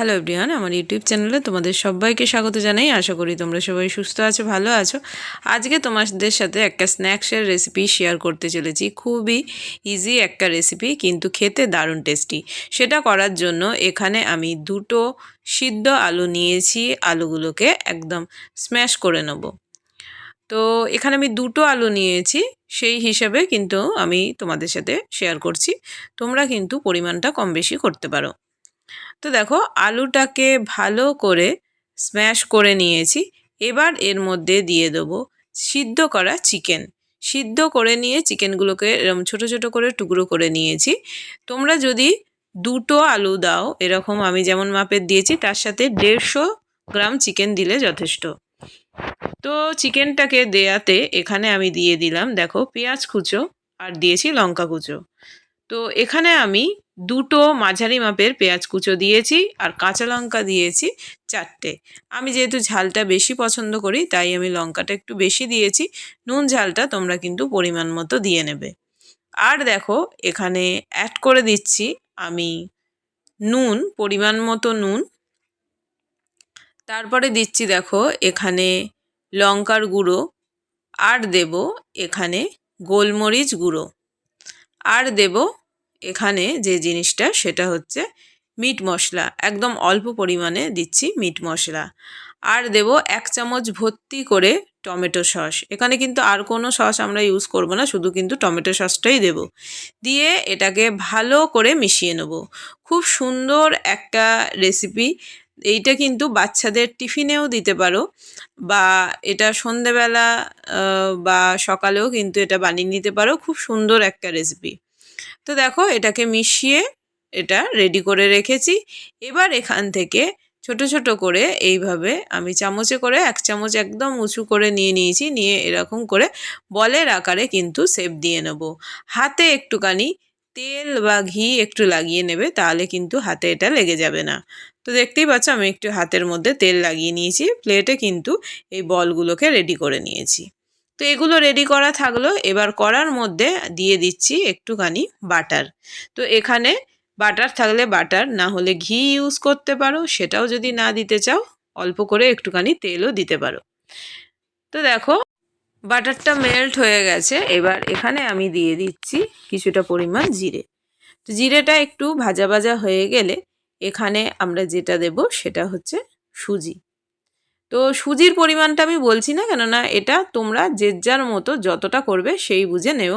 Hello everyone আমার YouTube চ্যানেলে তোমাদের সবাইকে স্বাগত জানাই। আশা করি তোমরা সবাই সুস্থ আছো, ভালো আছো। আজকে তোমাদের সাথে একটা স্ন্যাক্সের রেসিপি শেয়ার করতে চলেছি। খুবই ইজি একটা রেসিপি কিন্তু খেতে দারুণ টেস্টি সেটা করার জন্য এখানে আমি দুটো সিদ্ধ আলু নিয়েছি। আলুগুলোকে একদম স্ম্যাশ করে নেব। তো এখানে আমি দুটো আলু নিয়েছি, সেই হিসাবে কিন্তু আমি তোমাদের সাথে শেয়ার করছি। তোমরা কিন্তু পরিমাণটা কম বেশি করতে পারো। তো দেখো আলুটাকে ভালো করে স্ম্যাশ করে নিয়েছি। এবার এর মধ্যে দিয়ে দেবো সিদ্ধ করা চিকেন সিদ্ধ করে নিয়ে চিকেনগুলোকে এরকম ছোটো ছোটো করে টুকরো করে নিয়েছি। তোমরা যদি দুটো আলু দাও, এরকম আমি যেমন মাপের দিয়েছি, তার সাথে দেড়শো গ্রাম চিকেন দিলে যথেষ্ট। তো চিকেনটাকে দেয়াতে এখানে আমি দিয়ে দিলাম, দেখো পেঁয়াজ কুচো আর দিয়েছি লঙ্কা কুচো। তো এখানে আমি দুটো মাঝারি মাপের পেঁয়াজ কুচো দিয়েছি আর কাঁচা লঙ্কা দিয়েছি চারটে। আমি যেহেতু ঝালটা বেশি পছন্দ করি, তাই আমি লঙ্কাটা একটু বেশি দিয়েছি। নুন ঝালটা তোমরা কিন্তু পরিমাণ মতো দিয়ে নেবে। আর দেখো, এখানে অ্যাড করে দিচ্ছি আমি নুন, পরিমাণ মতো নুন। তারপরে দিচ্ছি দেখো, এখানে লঙ্কার গুঁড়ো। আর দেব এখানে গোলমরিচ গুঁড়ো। আর দেব এখানে যে জিনিসটা, সেটা হচ্ছে মিট মশলা। একদম অল্প পরিমাণে দিচ্ছি মিট মশলা। আর দেব এক চামচ ভর্তি করে টমেটো সস। এখানে কিন্তু আর কোনো সস আমরা ইউজ করব না, শুধু কিন্তু টমেটো সসটাই দেব। দিয়ে এটাকে ভালো করে মিশিয়ে নেব। খুব সুন্দর একটা রেসিপি। এইটা কিন্তু বাচ্চাদের টিফিনেও দিতে পারো বা এটা সন্ধেবেলা বা সকালেও কিন্তু এটা বানিয়ে নিতে পারো। খুব সুন্দর একটা রেসিপি। তো দেখো এটাকে মিশিয়ে এটা রেডি করে রেখেছি। এবার এখান থেকে ছোট ছোট করে এইভাবে আমি চামচে করে এক চামচ একদম উঁচু করে নিয়ে নিয়েছি। নিয়ে এরকম করে বলের আকারে কিন্তু সেপ দিয়ে নেব। হাতে একটুখানি তেল বা ঘি একটু লাগিয়ে নেবে, তাহলে কিন্তু হাতে এটা লেগে যাবে না। তো দেখতেই পাচ্ছ আমি একটু হাতের মধ্যে তেল লাগিয়ে নিয়েছি। প্লেটে কিন্তু এই বলগুলোকে রেডি করে নিয়েছি। তো এগুলো রেডি করা থাকল। এবার করার মধ্যে দিয়ে দিচ্ছি একটুখানি বাটার তো এখানে বাটার থাকলে বাটার না হলে ঘি ইউজ করতে পারো, সেটাও যদি না দিতে চাও, অল্প করে একটুখানি তেলও দিতে পারো। তো দেখো বাটারটা মেল্ট হয়ে গেছে। এবার এখানে আমি দিয়ে দিচ্ছি কিছুটা পরিমাণ জিরে। তো জিরেটা একটু ভাজা ভাজা হয়ে গেলে এখানে আমরা যেটা দেব সেটা হচ্ছে সুজি। তো সুজির পরিমাণটা আমি বলছি না, কেননা এটা তোমরা যে যার মতো যতটা করবে সেই বুঝে নেও।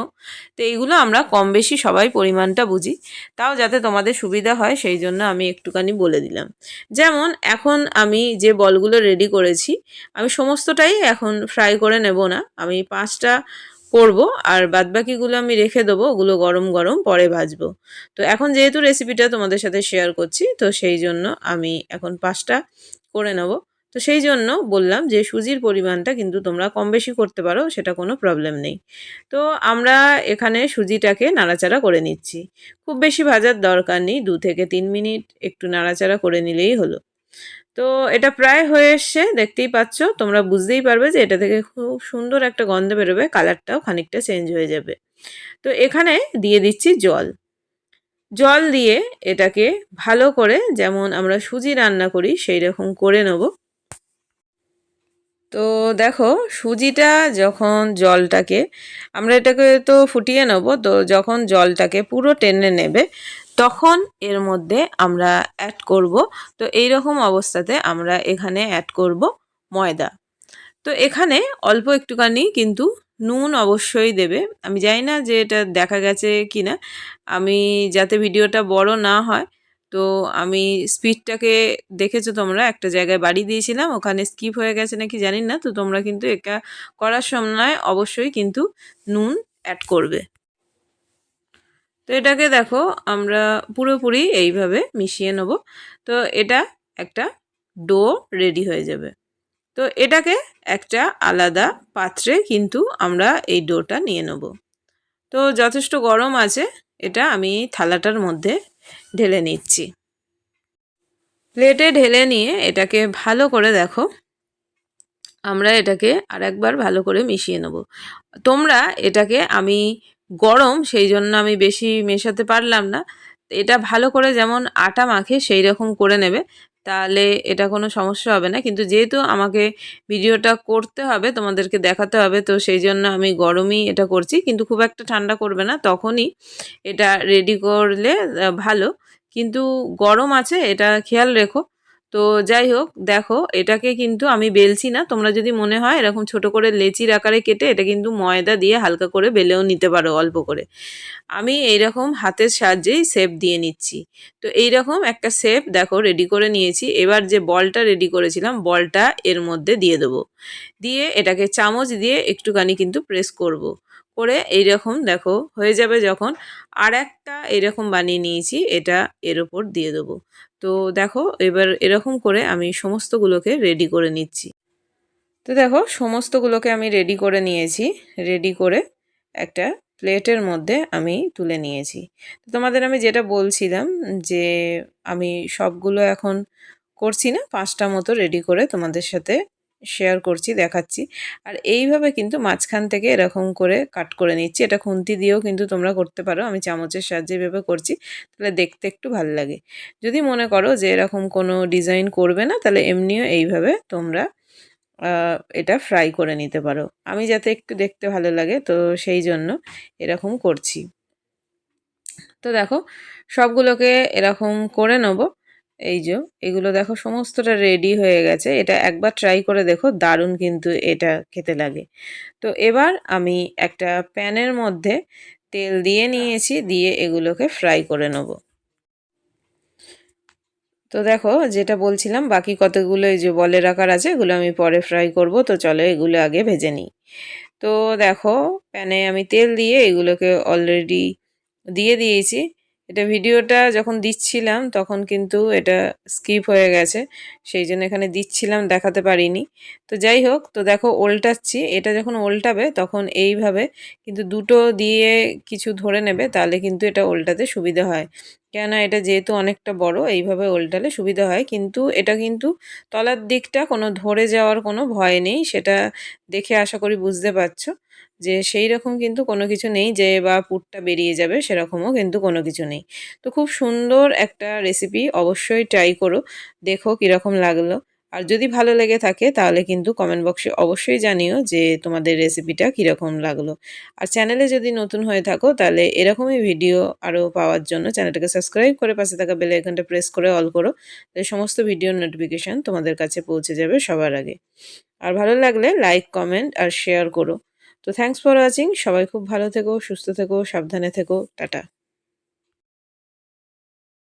তো এইগুলো আমরা কম বেশি সবাই পরিমাণটা বুঝি। তাও যাতে তোমাদের সুবিধা হয় সেই জন্য আমি একটুখানি বলে দিলাম। যেমন এখন আমি যে বলগুলো রেডি করেছি, আমি সমস্তটাই এখন ফ্রাই করে নেব না। আমি পাঁচটা করব আর বাদবাকিগুলো আমি রেখে দেবো, ওগুলো গরম গরম পরে ভাজবো। তো এখন যেহেতু রেসিপিটা তোমাদের সাথে শেয়ার করছি, তো সেই জন্য আমি এখন পাঁচটা করে নেব। তো সেই জন্য বললাম যে সুজির পরিমাণটা কিন্তু তোমরা কম বেশি করতে পারো, সেটা কোনো প্রবলেম নেই। তো আমরা এখানে সুজিটাকে নাড়াচাড়া করে নিচ্ছি। খুব বেশি ভাজার দরকার নেই, দু থেকে তিন মিনিট একটু নাড়াচাড়া করে নিলেই হলো। তো এটা প্রায় হয়ে এসছে, দেখতেই পাচ্ছ, তোমরা বুঝতেই পারবে যে এটা থেকে খুব সুন্দর একটা গন্ধ বেরোবে, কালারটাও খানিকটা চেঞ্জ হয়ে যাবে। তো এখানে দিয়ে দিচ্ছি জল। জল দিয়ে এটাকে ভালো করে যেমন আমরা সুজি রান্না করি সেই রকম করে নেব। তো দেখো, সুজিটা যখন জলটাকে, আমরা এটাকে তো ফুটিয়ে নেব, তো যখন জলটাকে পুরো টেনে নেবে, তখন এর মধ্যে আমরা অ্যাড করব। তো এই রকম অবস্থাতে আমরা এখানে অ্যাড করব ময়দা। তো এখানে অল্প একটুখানি কিন্তু নুন অবশ্যই দেবে। আমি জানি না যে এটা দেখা গেছে কি না আমি যাতে ভিডিওটা বড় না হয় তো আমি স্পিডটাকে দেখেছ তোমরা? একটা জায়গায় বাড়ি দিয়েছিলাম, ওখানে স্কিপ হয়ে গেছে নাকি জানি না তো তোমরা কিন্তু একা করার সময় অবশ্যই কিন্তু নুন অ্যাড করবে। তো এটাকে দেখো, আমরা পুরোপুরি এইভাবে মিশিয়ে নেব। তো এটা একটা ডো রেডি হয়ে যাবে। তো এটাকে একটা আলাদা পাত্রে কিন্তু আমরা এই ডোটা নিয়ে নেব। তো যথেষ্ট গরম আছে, এটা আমি থালাটার মধ্যে ঢেলে নিচ্ছি। প্লেটে ঢেলে নিয়ে এটাকে ভালো করে দেখো। আমরা এটাকে আর একবার ভালো করে মিশিয়ে নেব। তোমরা এটাকে আমি গরম, সেই জন্য আমি বেশি মেশাতে পারলাম না। এটা ভালো করে যেমন আটা মাখে সেই রকম করে নেবে। তাহলে এটা কোনো সমস্যা হবে না। কিন্তু যেহেতু আমাকে ভিডিওটা করতে হবে, তোমাদেরকে দেখাতে হবে, তো সেই জন্য আমি গরমই এটা করছি। কিন্তু খুব একটা ঠান্ডা করবে না, তখনই এটা রেডি করলে ভালো। কিন্তু গরম আছে, এটা খেয়াল রেখো। তো যাই হোক, দেখো, এটাকে কিন্তু আমি বেলছি না। তোমরা যদি মনে হয় এরকম ছোট করে লেচির আকারে কেটে এটা কিন্তু ময়দা দিয়ে হালকা করে বেলেও নিতে পারো অল্প করে। আমি এইরকম হাতের সাহায্যেই শেপ দিয়ে নিচ্ছি। তো এইরকম একটা শেপ দেখো রেডি করে নিয়েছি। এবার যে বলটা রেডি করেছিলাম, বলটা এর মধ্যে দিয়ে দেবো। দিয়ে এটাকে চামচ দিয়ে একটুখানি কিন্তু প্রেস করব। করে এইরকম দেখো হয়ে যাবে যখন আর একটা এরকম বানিয়ে নিয়েছি, এটা এর ওপর দিয়ে দেবো। তো দেখো এবার এরকম করে আমি সমস্তগুলোকে রেডি করে নিচ্ছি। তো দেখো সমস্তগুলোকে আমি রেডি করে নিয়েছি রেডি করে একটা প্লেটের মধ্যে আমি তুলে নিয়েছি। তো তোমাদের আমি যেটা বলছিলাম যে আমি সবগুলো এখন করছি না, পাঁচটা মতো রেডি করে তোমাদের সাথে শেয়ার করছি, দেখাচ্ছি। আর এইভাবে কিন্তু মাঝখান থেকে এরকম করে কাট করে নিচ্ছি। এটা খুন্তি দিয়েও কিন্তু তোমরা করতে পারো। আমি চামচের সাহায্যে এভাবে করছি, তাহলে দেখতে একটু ভালো লাগে। যদি মনে করো যে এরকম কোনো ডিজাইন করবে না, তাহলে এমনিও এইভাবে তোমরা এটা ফ্রাই করে নিতে পারো। আমি যাতে একটু দেখতে ভালো লাগে, তো সেই জন্য এরকম করছি। তো দেখো, সবগুলোকে এরকম করে নেব। এই যে, এগুলো দেখো সমস্তটা রেডি হয়ে গেছে। এটা একবার ট্রাই করে দেখো, দারুণ কিন্তু এটা খেতে লাগে। তো এবার আমি একটা প্যানের মধ্যে তেল দিয়ে নিয়েছি, দিয়ে এগুলোকে ফ্রাই করে নেব। তো দেখো, যেটা বলছিলাম, বাকি কতগুলো এই যে বলের আকার আছে, এগুলো আমি পরে ফ্রাই করব। তো চলো এগুলো আগে ভেজে নিই। তো দেখো, প্যানে আমি তেল দিয়ে এগুলোকে অলরেডি দিয়ে দিয়েছি। এটা ভিডিওটা যখন দিচ্ছিলাম, তখন কিন্তু এটা স্কিপ হয়ে গেছে। সেই জন্য এখানে দিচ্ছিলাম, দেখাতে পারিনি। তো যাই হোক, তো দেখো ওল্টাচ্ছি। এটা যখন ওল্টাবে, তখন এইভাবে কিন্তু দুটো দিয়ে কিছু ধরে নেবে, তাহলে কিন্তু এটা ওল্টাতে সুবিধা হয়। কেননা এটা যেহেতু অনেকটা বড়, এইভাবে ওল্টালে সুবিধা হয়। কিন্তু এটা কিন্তু তলার দিকটা কোনো ধরে যাওয়ার কোনো ভয় নেই, সেটা দেখে আশা করি বুঝতে পারছ। যে সেই রকম কিন্তু কোনো কিছু নেই যে বা পুরটা বেরিয়ে যাবে, সেরকমও কিন্তু কোনো কিছু নেই। তো খুব সুন্দর একটা রেসিপি অবশ্যই ট্রাই করো। দেখো কীরকম লাগল। আর যদি ভালো লেগে থাকে, তাহলে কিন্তু কমেন্ট বক্সে অবশ্যই জানিও যে তোমাদের রেসিপিটা কীরকম লাগল। আর চ্যানেলে যদি নতুন হয়ে থাকো, তাহলে এরকমই ভিডিও আরও পাওয়ার জন্য চ্যানেলটাকে সাবস্ক্রাইব করে পাশে থাকা বেল আইকনটা প্রেস করে অল করো, তাহলে সমস্ত ভিডিওর নোটিফিকেশান তোমাদের কাছে পৌঁছে যাবে সবার আগে। আর ভালো লাগলে লাইক কমেন্ট আর শেয়ার করো। তো থ্যাংকস ফর ওয়াচিং সবাই খুব ভালো থেকো, সুস্থ থেকো, সাবধানে থেকো, টাটা।